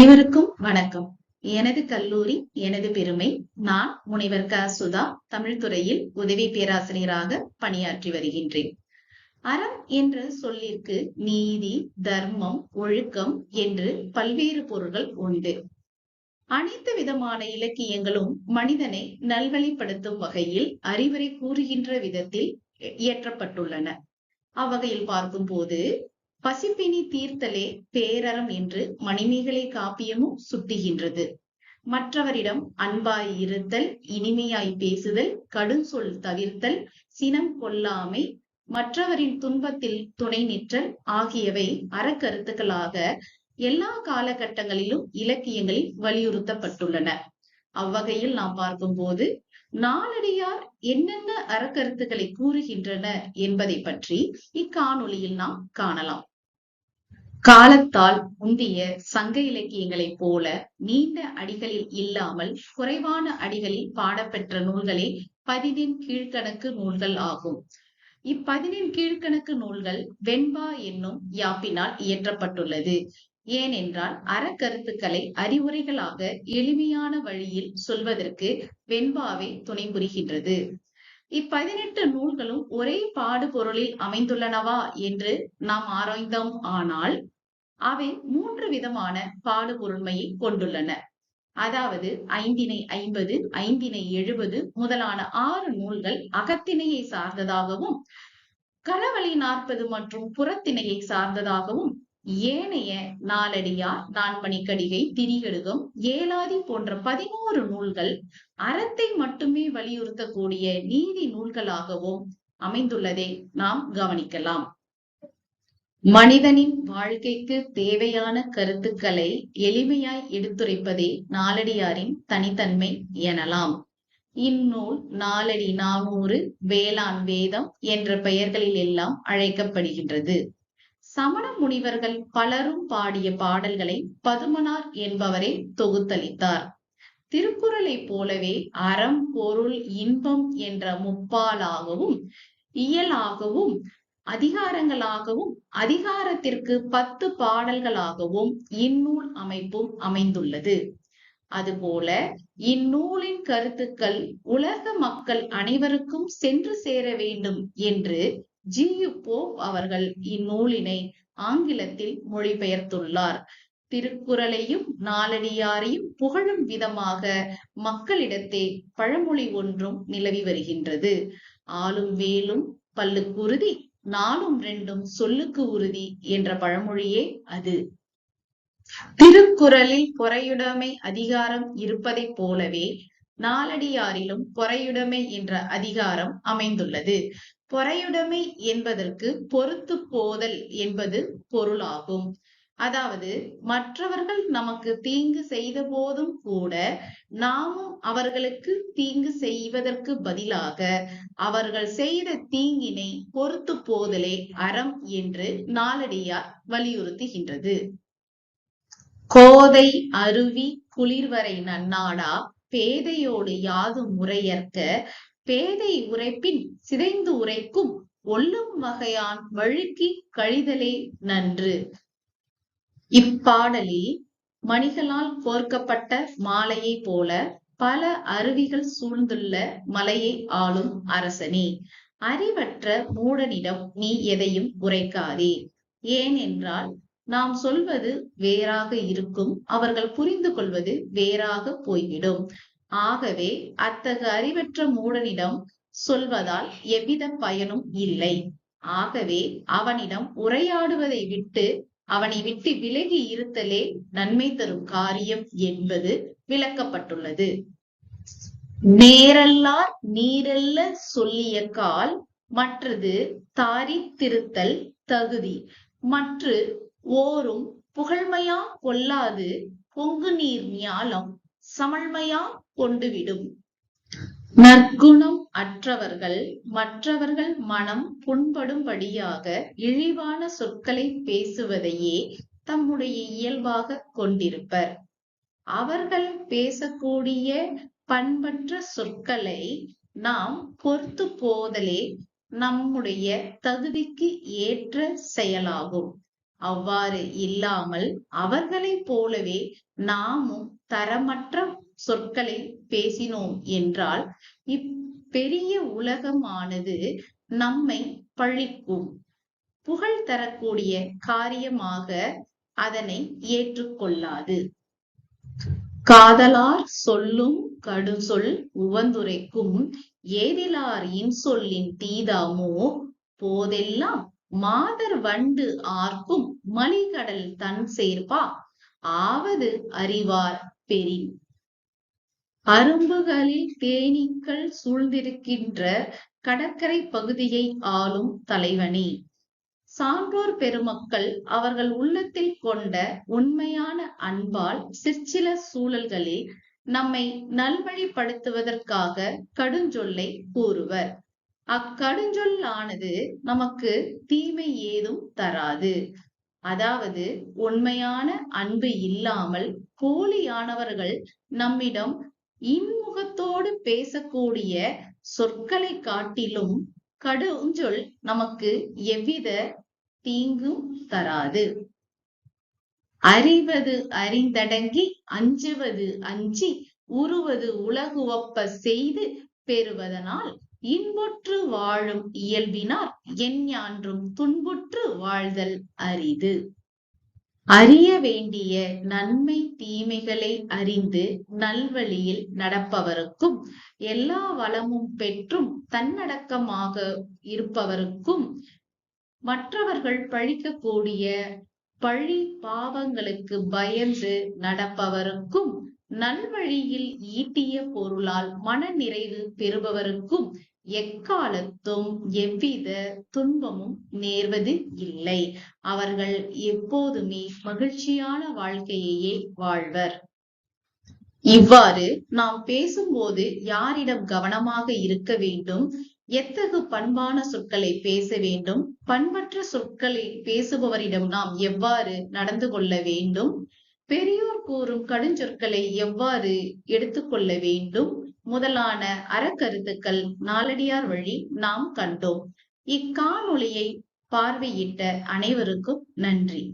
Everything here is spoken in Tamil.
அனைவருக்கும் வணக்கம். எனது கல்லூரி எனது பெருமை நான் முனைவர் க. சுதா தமிழ்துறையில் உதவி பேராசிரியராக பணியாற்றி வருகின்றேன். அறம் என்ற சொல்லிற்கு நீதி தர்மம் ஒழுக்கம் என்று பல்வேறு பொருள்கள் உண்டு. அனைத்து விதமான இலக்கியங்களும் மனிதனை நல்வழிப்படுத்தும் வகையில் அறிவுரை கூறுகின்ற விதத்தில் இயற்றப்பட்டுள்ளன. அவ்வகையில் பார்க்கும்போது பசிப்பினி தீர்த்தலே பேரறம் என்று மணிமேகலை காப்பியமும் சுட்டுகின்றது. மற்றவரிடம் அன்பாய் இருத்தல் இனிமையாய் பேசுதல் கடும் சொல் தவிர்த்தல் சினம் கொள்ளாமை மற்றவரின் துன்பத்தில் துணை நிற்றல் ஆகியவை அறக்கருத்துக்களாக எல்லா காலகட்டங்களிலும் இலக்கியங்களில் வலியுறுத்தப்பட்டுள்ளன. அவ்வகையில் நாம் பார்க்கும்போது நாளடியார் என்னென்ன அறக்கருத்துக்களை கூறுகின்றன என்பதை பற்றி இக்காணொளியில் நாம் காணலாம். காலத்தால் முந்திய சங்க இலக்கியங்களைப் போல நீண்ட அடிகளில் இல்லாமல் குறைவான அடிகளில் பாடப்பெற்ற நூல்களே பதினெண் கீழ்கணக்கு நூல்கள் ஆகும். இப்பதினெண் கீழ்கணக்கு நூல்கள் வெண்பா என்னும் யாப்பினால் இயற்றப்பட்டுள்ளது. ஏனென்றால் அறக்கருத்துக்களை அறிவுரைகளாக எளிமையான வழியில் சொல்வதற்கு வெண்பாவே துணை புரிகின்றது. இப்பதினெட்டு நூல்களும் ஒரே பாடுபொருளில் அமைந்துள்ளனவா என்று நாம் ஆராய்ந்தோம் ஆனால் அவை மூன்று விதமான பாடு பொருண்மையை கொண்டுள்ளன. அதாவது ஐந்தினை ஐம்பது ஐந்தினை எழுபது முதலான ஆறு நூல்கள் அகத்திணையை சார்ந்ததாகவும் களவழி நாற்பது மற்றும் புறத்திணையை சார்ந்ததாகவும் ஏனைய நாலடியார் நான்மணிக்கடிகை திரிகடுகம் ஏலாதி போன்ற பதினோரு நூல்கள் அறத்தை மட்டுமே வலியுறுத்தக்கூடிய நீதி நூல்களாகவும் அமைந்துள்ளதை நாம் கவனிக்கலாம். மனிதனின் வாழ்க்கைக்கு தேவையான கருத்துக்களை எளிமையாய் எடுத்துரைப்பதே நாலடியாரின் தனித்தன்மை எனலாம். இந்நூல் நாலடி நானூறு வேளாண் வேதம் என்ற பெயர்களில் எல்லாம் அழைக்கப்படுகின்றது. சமண முனிவர்கள் பலரும் பாடிய பாடல்களை பதுமனார் என்பவரே தொகுத்தளித்தார். திருக்குறளை போலவே அறம் பொருள் இன்பம் என்ற முப்பாலாகவும் இயலாகவும் அதிகாரங்களாகவும் அதிகாரத்திற்கு பத்து பாடல்களாகவும் இந்நூல் அமைப்பும் அமைந்துள்ளது. அதுபோல இந்நூலின் கருத்துக்கள் உலக மக்கள் அனைவருக்கும் சென்று சேர வேண்டும் என்று ஜி. யு. போப் அவர்கள் இந்நூலினை ஆங்கிலத்தில் மொழிபெயர்த்துள்ளார். திருக்குறளையும் நாலடியாரையும் புகழும் விதமாக மக்களிடத்தே பழமொழி ஒன்றும் நிலவி வருகின்றது. ஆளும் வேலும் பல்லுக்குருதி நாளும் ரெண்டும் சொல்லுக்கு உறுதி என்ற பழமொழியே அது. திருக்குறளில் பொறையுடைமை அதிகாரம் இருப்பதைப் போலவே நாலடியாரிலும் பொறையுடைமை என்ற அதிகாரம் அமைந்துள்ளது. பொறையுடைமை என்பதற்கு பொறுத்து போதல் என்பது பொருளாகும். அதாவது மற்றவர்கள் நமக்கு தீங்கு செய்த போதும் கூட நாமும் அவர்களுக்கு தீங்கு செய்வதற்கு பதிலாக அவர்கள் செய்த தீங்கினை பொறுத்து போதலே அறம் என்று நாளடியார் வலியுறுத்துகின்றது. கோதை அருவி குளிர்வரை நன்னாடா பேதையோடு யாதும் முறையற்க பேதை உரைப்பின் சிதைந்து உரைக்கும் ஒல்லும் வகையான் வழுக்கி கழிதலே நன்று. இப்பாடலில் மணிகளால் கோர்க்கப்பட்ட மாலையை போல பல அருவிகள் சூழ்ந்துள்ள மலையை ஆளும் அரசனே அறிவற்ற மூடனிடம் நீ எதையும் உரைக்காதே ஏனென்றால் நாம் சொல்வது வேறாக இருக்கும் அவர்கள் புரிந்து கொள்வது வேறாக போய்விடும். ஆகவே அத்தகு அறிவற்ற மூடனிடம் சொல்வதால் எவ்வித பயனும் இல்லை. ஆகவே அவனிடம் உரையாடுவதை விட்டு அவனை விட்டு விலகி இருத்தலே நன்மை தரும் காரியம் என்பது விளக்கப்பட்டுள்ளது. நேரல்லார் நீரல்ல சொல்லிய கால் மற்றது தாரி திருத்தல் தகுதி. மற்று ஓரும் புகழ்மையா கொள்ளாது பொங்கு நீர் ஞாலம் சமழ்மையா கொண்டுவிடும். நற்குணம் அற்றவர்கள் மற்றவர்கள் மனம் புண்படும்படியாக இழிவான சொற்களை பேசுவதையே தம்முடைய இயல்பாக கொண்டிருப்பர். அவர்கள் பேசக்கூடிய பண்பற்ற சொற்களை நாம் பொறுத்து போதலே நம்முடைய தகுதிக்கு ஏற்ற செயலாகும். அவ்வாறு இல்லாமல் அவர்களைப் போலவே நாமும் தரமற்ற சொற்களை பேசினோம் என்றால் இப்பெரிய உலகமானது நம்மை பழிக்கும். புகழ் தரக்கூடிய காரியமாக அதனை ஏற்றுக்கொள்ளாது. காதலார் சொல்லும் கடுசொல் உவந்துரைக்கும். ஏதிலார் இன்சொல்லின் தீதாமோ? போதெல்லாம் மாதர் வண்டு ஆர்க்கும் மலிகடல் தன் சேர்ப்பா. ஆவது அறிவார் பெரின் அரும்புகளில் தேனீக்கள் சூழ்ந்திருக்கின்ற கடற்கரை பகுதியை ஆளும் தலைவனே. சான்றோர் பெருமக்கள் அவர்கள் உள்ளத்தில் கொண்ட உண்மையான அன்பால் சிற்சில சூழல்களில் நம்மை நல்வழிப்படுத்துவதற்காக கடுஞ்சொல்லை கூறுவர். அக்கடுஞ்சொல்லானது நமக்கு தீமை ஏதும் தராது. அதாவது உண்மையான அன்பு இல்லாமல் போலியானவர்கள் நம்மிடம் இன்முகத்தோடு பேசக்கூடிய சொற்களை காட்டிலும் கடுஞ்சொல் நமக்கு எவ்வித தீங்கும் தராது. அறிவது அறிந்தடங்கி அஞ்சுவது அஞ்சி உருவது உலகுவப்ப செய்து பெறுவதனால் இன்புற்று வாழும் இயல்பினார் எஞ்ஞான்றும் துன்புற்று வாழ்தல் அரிது. அறிய வேண்டிய நன்மை தீமைகளை அறிந்து நல்வழியில் நடப்பவருக்கும் எல்லா வளமும் பெற்றும் தன்னடக்கமாக இருப்பவருக்கும் மற்றவர்கள் பழிக்கக்கூடிய பழி பாவங்களுக்கு பயந்து நடப்பவருக்கும் நல்வழியில் ஈட்டிய பொருளால் மன நிறைவு பெறுபவருக்கும் எக்காலத்தும் எவ்வித துன்பமும் நேர்வது இல்லை. அவர்கள் எப்போதுமே மகிழ்ச்சியான வாழ்க்கையையே வாழ்வர். இவ்வாறு நாம் பேசும்போது யாரிடம் கவனமாக இருக்க வேண்டும்? எத்தகு பண்பான சொற்களை பேச வேண்டும்? பண்பற்ற சொற்களை பேசுபவரிடம் நாம் எவ்வாறு நடந்து கொள்ள வேண்டும்? பெரியோர் கூறும் கடுஞ்சொற்களை எவ்வாறு எடுத்துக்கொள்ள வேண்டும்? முதலான அறக்கருத்துக்கள் நாலடியார் வழி நாம் கண்டோம். இக்காணொளியை பார்வையிட்ட அனைவருக்கும் நன்றி.